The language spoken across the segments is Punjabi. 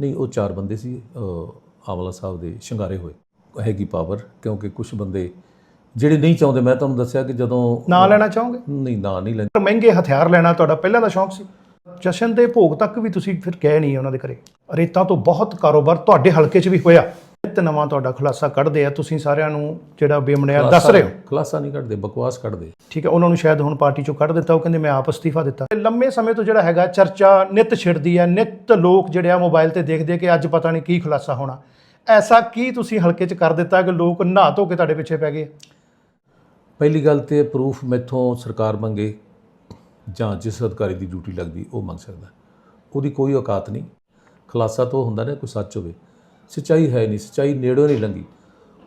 ਨਹੀਂ ਉਹ ਚਾਰ ਬੰਦੇ ਸੀ ਆਮਲਾ ਸਾਹਿਬ ਦੇ ਸ਼ਿੰਗਾਰੇ ਹੋਏ। ਹੈਗੀ ਪਾਵਰ ਕਿਉਂਕਿ ਕੁਝ ਬੰਦੇ ਜਿਹੜੇ ਨਹੀਂ ਚਾਹੁੰਦੇ ਮੈਂ ਤੁਹਾਨੂੰ ਦੱਸਿਆ ਕਿ ਜਦੋਂ ਨਾਂ ਲੈਣਾ ਚਾਹੋਗੇ? ਨਹੀਂ ਨਾ ਨਹੀਂ ਲੈਂਦੇ ਮਹਿੰਗੇ ਹਥਿਆਰ ਲੈਣਾ ਤੁਹਾਡਾ ਪਹਿਲਾਂ ਦਾ ਸ਼ੌਂਕ ਸੀ। ਜਸ਼ਨ ਦੇ ਭੋਗ ਤੱਕ ਵੀ ਤੁਸੀਂ ਫਿਰ ਗਏ ਨਹੀਂ ਉਹਨਾਂ ਦੇ ਘਰੇ। ਰੇਤਾਂ ਤੋਂ ਬਹੁਤ ਕਾਰੋਬਾਰ ਤੁਹਾਡੇ ਹਲਕੇ 'ਚ ਵੀ ਹੋਇਆ। ਤੇ ਨਵਾਂ ਤੁਹਾਡਾ ਖੁਲਾਸਾ ਕੱਢਦੇ ਆ ਤੁਸੀਂ ਸਾਰਿਆਂ ਨੂੰ ਜਿਹੜਾ ਬੇਮਣਿਆ ਦੱਸ ਰਹੇ ਹੋ। ਖਲਾਸਾ ਨਹੀਂ ਕੱਢਦੇ ਬਕਵਾਸ ਕੱਢਦੇ। ਠੀਕ ਹੈ ਉਹਨਾਂ ਨੂੰ ਸ਼ਾਇਦ ਹੁਣ ਪਾਰਟੀ ਚੋਂ ਕੱਢ ਦਿੱਤਾ ਉਹ ਕਹਿੰਦੇ ਮੈਂ ਆਪ ਅਸਤੀਫਾ ਦਿੱਤਾ। ਤੇ ਲੰਮੇ ਸਮੇਂ ਤੋਂ ਜਿਹੜਾ ਹੈਗਾ ਚਰਚਾ ਨਿਤ ਛਿੜਦੀ ਹੈ ਨਿਤ ਲੋਕ ਜਿਹੜੇ ਆ ਮੋਬਾਈਲ ਤੇ ਦੇਖਦੇ ਕਿ ਅੱਜ ਪਤਾ ਨਹੀਂ ਕੀ ਖੁਲਾਸਾ ਹੋਣਾ। ਐਸਾ ਕੀ ਤੁਸੀਂ ਹਲਕੇ 'ਚ ਕਰ ਦਿੱਤਾ ਕਿ ਲੋਕ ਨਹਾ ਧੋ ਕੇ ਤੁਹਾਡੇ ਪਿੱਛੇ ਪੈ ਗਏ? ਪਹਿਲੀ ਗੱਲ ਤੇ ਪ੍ਰੂਫ ਮੈਥੋਂ ਸਰਕਾਰ ਮੰਗੇ ਜਾਂ ਜਿਸ ਅਧਿਕਾਰੀ ਦੀ ਡਿਊਟੀ ਲੱਗਦੀ ਉਹ ਮੰਗ ਸਕਦਾ। ਉਹਦੀ ਕੋਈ ਔਕਾਤ ਨਹੀਂ। ਖਲਾਸਾ ਤੋਂ ਹੁੰਦਾ ਨਾ ਕੋਈ ਸੱਚ ਹੋਵੇ। ਸੱਚਾਈ ਹੈ ਨਹੀਂ ਸੱਚਾਈ ਨੇੜੋਂ ਨਹੀਂ ਲੰਗੀ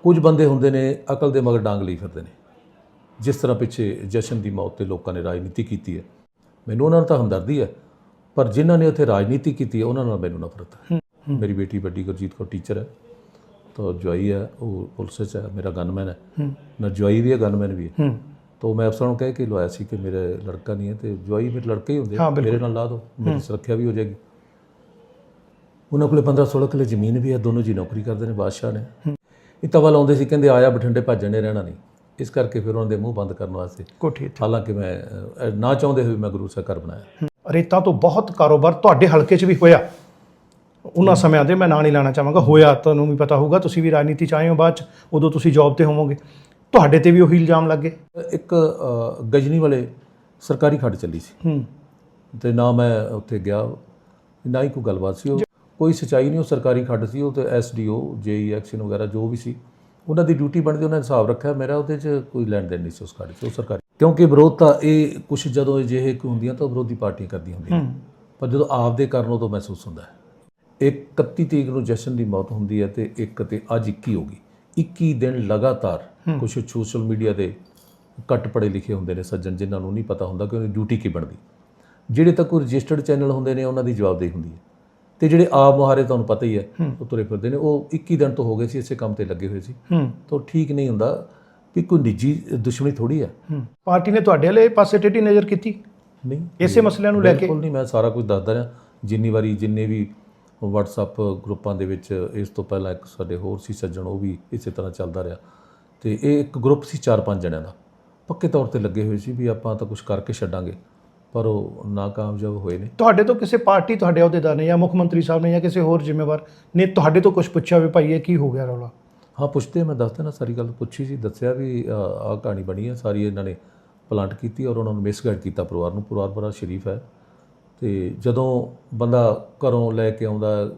ਕੁਝ ਬੰਦੇ ਹੁੰਦੇ ਨੇ ਅਕਲ ਦੇ ਮਗਰ ਡਾਂਗ ਲਈ ਫਿਰਦੇ ਨੇ। ਜਿਸ ਤਰ੍ਹਾਂ ਪਿੱਛੇ ਜਸ਼ਨ ਦੀ ਮੌਤ ਤੇ ਲੋਕਾਂ ਨੇ ਰਾਜਨੀਤੀ ਕੀਤੀ ਹੈ। ਮੈਨੂੰ ਉਹਨਾਂ ਨਾਲ ਤਾਂ ਹਮਦਰਦੀ ਹੈ ਪਰ ਜਿਨ੍ਹਾਂ ਨੇ ਉੱਥੇ ਰਾਜਨੀਤੀ ਕੀਤੀ ਹੈ ਉਹਨਾਂ ਨਾਲ ਮੈਨੂੰ ਨਫ਼ਰਤ ਹੈ। ਮੇਰੀ ਬੇਟੀ ਵੱਡੀ ਗੁਰਜੀਤ ਕੌਰ ਟੀਚਰ ਹੈ। ਤਾਂ ਜਵਾਈ ਹੈ ਉਹ ਪੁਲਿਸ 'ਚ ਹੈ ਮੇਰਾ ਗਨਮੈਨ ਹੈ। ਨਾ ਜਵਾਈ ਵੀ ਹੈ ਗਨਮੈਨ ਵੀ ਹੈ। ਤਾਂ ਮੈਂ ਅਫਸਰਾਂ ਨੂੰ ਕਹਿ ਕੇ ਲਵਾਇਆ ਸੀ ਕਿ ਮੇਰੇ ਲੜਕਾ ਨਹੀਂ ਹੈ ਤੇ ਜਵਾਈ ਮੇਰੇ ਲੜਕੇ ਹੀ ਹੁੰਦੇ। ਮੇਰੇ ਨਾਲ ਲਾ ਦਿਓ ਮੇਰੀ ਸੁਰੱਖਿਆ ਵੀ ਹੋ ਜਾਏਗੀ। ਉਹਨਾਂ ਕੋਲੇ 15 16 ਕਿੱਲੇ ਜ਼ਮੀਨ ਵੀ ਹੈ ਦੋਨੋਂ ਜੀ ਨੌਕਰੀ ਕਰਦੇ ਨੇ ਬਾਦਸ਼ਾਹ ਨੇ। ਇਹ ਤਵਾ ਲਾਉਂਦੇ ਸੀ ਕਹਿੰਦੇ ਆਇਆ ਬਠਿੰਡੇ ਭੱਜਣ ਨੇ ਰਹਿਣਾ ਨਹੀਂ। ਇਸ ਕਰਕੇ ਫਿਰ ਉਹਨਾਂ ਦੇ ਮੂੰਹ ਬੰਦ ਕਰਨ ਵਾਸਤੇ। ਕੋਠੀ ਇੱਥੇ। ਹਾਲਾਂਕਿ ਮੈਂ ਅਹ, ਨਾ ਚਾਹੁੰਦੇ ਹੋਏ ਮੈਂ ਗੁਰੂ ਸਾਹਿਬ ਘਰ ਬਣਾਇਆ। ਰੇਤਾਂ ਤੋਂ ਬਹੁਤ ਕਾਰੋਬਾਰ ਤੁਹਾਡੇ ਹਲਕੇ 'ਚ ਵੀ ਹੋਇਆ। ਉਹਨਾਂ ਸਮਿਆਂ ਦੇ ਮੈਂ ਨਾਂ ਨਹੀਂ ਲੈਣਾ ਚਾਹਾਂਗਾ। ਹੋਇਆ ਤੁਹਾਨੂੰ ਵੀ ਪਤਾ ਹੋਊਗਾ ਤੁਸੀਂ ਵੀ ਰਾਜਨੀਤੀ 'ਚ ਆਏ ਹੋ ਬਾਅਦ 'ਚ ਉਦੋਂ ਤੁਸੀਂ ਜੌਬ ਤੇ ਹੋਵੋਗੇ। ਤੁਹਾਡੇ ਤੇ ਵੀ ਉਹੀ ਇਲਜ਼ਾਮ ਲੱਗੇ। ਇੱਕ ਗਜਨੀ ਵਾਲੇ ਸਰਕਾਰੀ ਖੱਡ ਚੱਲੀ ਸੀ। ਹੂੰ। ਤੇ ਨਾ ਮੈਂ ਉੱਥੇ ਗਿਆ ਨਾ ਹੀ ਕੋਈ ਗੱਲਬਾਤ ਸੀ। ਉਹ ਕੋਈ ਸਚਾਈ ਨਹੀਂ ਉਹ ਸਰਕਾਰੀ ਖੱਡ ਸੀ ਉਹ ਤੇ ਐਸਡੀਓ ਜੇਈ ਐਕਸ਼ਨ ਵਗੈਰਾ ਜੋ ਵੀ ਸੀ ਉਹਨਾਂ ਦੀ ਡਿਊਟੀ ਬਣਦੀ ਉਹਨਾਂ ਨੇ ਹਿਸਾਬ ਰੱਖਿਆ ਮੇਰਾ ਉਹਦੇ 'ਚ ਕੋਈ ਲੈਣ ਦੇਣ ਨਹੀਂ ਸੀ ਉਸ ਖੱਡ 'ਚ ਉਹ ਸਰਕਾਰੀ। ਕਿਉਂਕਿ ਵਿਰੋਧ ਤਾਂ ਇਹ ਕੁਛ ਜਦੋਂ ਅਜਿਹੇ ਕੋਈ ਹੁੰਦੀਆਂ ਤਾਂ ਵਿਰੋਧੀ ਪਾਰਟੀਆਂ ਕਰਦੀਆਂ ਹੁੰਦੀਆਂ। ਪਰ ਜਦੋਂ ਆਪਦੇ ਕਰਨ ਉਦੋਂ ਮਹਿਸੂਸ ਹੁੰਦਾ ਹੈ। ਇੱਕ 31 ਤਰੀਕ ਨੂੰ ਜਸ਼ਨ ਦੀ ਮੌਤ ਹੁੰਦੀ ਹੈ ਤੇ ਇੱਕ ਤੇ ਅੱਜ 21 ਹੋ ਗਈ। 21 ਦਿਨ ਲਗਾਤਾਰ ਕੁਝ ਸੋਸ਼ਲ ਮੀਡੀਆ ਦੇ ਕੱਟ ਪੜੇ ਲਿਖੇ ਹੁੰਦੇ ਨੇ ਸੱਜਣ ਜਿਨ੍ਹਾਂ ਨੂੰ ਨਹੀਂ ਪਤਾ ਹੁੰਦਾ ਕਿ ਉਹਦੀ ਡਿਊਟੀ ਕੀ ਬਣਦੀ। ਜਿਹੜੇ ਤਾਂ ਕੋਈ ਰਜਿਸਟਰਡ ਚੈਨਲ ਹੁੰਦੇ ਨੇ ਉਹਨਾਂ ਦੀ ਜਵਾਬਦੇਹੀ ਹੁੰਦੀ ਹੈ। ਤੇ ਜਿਹੜੇ ਆਪ ਮੁਹਾਰੇ ਤੁਹਾਨੂੰ ਪਤਾ ਹੀ ਹੈ ਉਹ ਤੁਰੇ ਫਿਰਦੇ ਨੇ। ਉਹ 21 ਦਿਨ ਤੋਂ ਹੋ ਗਏ ਸੀ ਇਸੇ ਕੰਮ ਤੇ ਲੱਗੇ ਹੋਏ ਸੀ। ਤਾਂ ਠੀਕ ਨਹੀਂ ਹੁੰਦਾ ਵੀ ਕੋਈ ਨਿੱਜੀ ਦੁਸ਼ਮਣੀ ਥੋੜੀ ਹੈ। ਹੂੰ। ਪਾਰਟੀ ਨੇ ਤੁਹਾਡੇ ਵਾਲੇ ਪਾਸੇ ਟੇਢੀ ਨਜ਼ਰ ਕੀਤੀ? ਨਹੀਂ। ਇਸੇ ਮਸਲਿਆਂ ਨੂੰ ਲੈ ਕੇ? ਬਿਲਕੁਲ ਨਹੀਂ ਮੈਂ ਸਾਰਾ ਕੁਝ ਦੱਸਦਾ ਰਿਹਾ। ਜਿੰਨੀ ਵਾਰੀ ਜਿੰਨੇ ਵੀ WhatsApp ਗਰੁੱਪਾਂ ਦੇ ਵਿੱਚ ਇਸ ਤੋਂ ਪਹਿਲਾਂ ਇੱਕ ਸਾਡੇ ਹੋਰ ਸੀ ਸੱਜਣ ਉਹ ਵੀ ਇਸੇ ਤਰ੍ਹਾਂ ਚੱਲਦਾ ਰਿਹਾ। ਤੇ ਇਹ ਇੱਕ ਗਰੁੱਪ ਸੀ ਚਾਰ ਪੰਜ ਜਣਿਆਂ ਦਾ। ਪੱਕੇ ਤੌਰ ਤੇ ਲੱਗੇ ਹੋਏ ਸੀ ਵੀ ਆਪਾਂ ਤਾਂ ਕੁਝ ਕਰਕੇ ਛੱਡਾਂਗੇ। ਪਰ ਉਹ ਨਾਕਾਮਯਾਬ ਹੋਏ ਨੇ। ਤੁਹਾਡੇ ਤੋਂ ਕਿਸੇ ਪਾਰਟੀ ਤੁਹਾਡੇ ਅਹੁਦੇਦਾਰ ਨੇ ਜਾਂ ਮੁੱਖ ਮੰਤਰੀ ਸਾਹਿਬ ਨੇ ਜਾਂ ਕਿਸੇ ਹੋਰ ਜ਼ਿੰਮੇਵਾਰ ਨੇ ਤੁਹਾਡੇ ਤੋਂ ਕੁਝ ਪੁੱਛਿਆ ਵੀ ਭਾਈ ਇਹ ਕੀ ਹੋ ਗਿਆ ਰੌਲਾ? ਹਾਂ ਪੁੱਛਦੇ ਮੈਂ ਦੱਸਦਾ ਨਾ ਸਾਰੀ ਗੱਲ ਪੁੱਛੀ ਸੀ ਦੱਸਿਆ ਵੀ ਆਹ ਕਹਾਣੀ ਬਣੀ ਹੈ ਸਾਰੀ ਇਹਨਾਂ ਨੇ ਪਲਾਂਟ ਕੀਤੀ ਔਰ ਉਹਨਾਂ ਨੂੰ ਮਿਸਗਾਈਡ ਕੀਤਾ ਪਰਿਵਾਰ ਨੂੰ। ਪਰਿਵਾਰ ਬੜਾ ਸ਼ਰੀਫ ਹੈ ਤੇ ਜਦੋਂ ਬੰਦਾ ਘਰੋਂ ਲੈ ਕੇ ਆਉਂਦਾ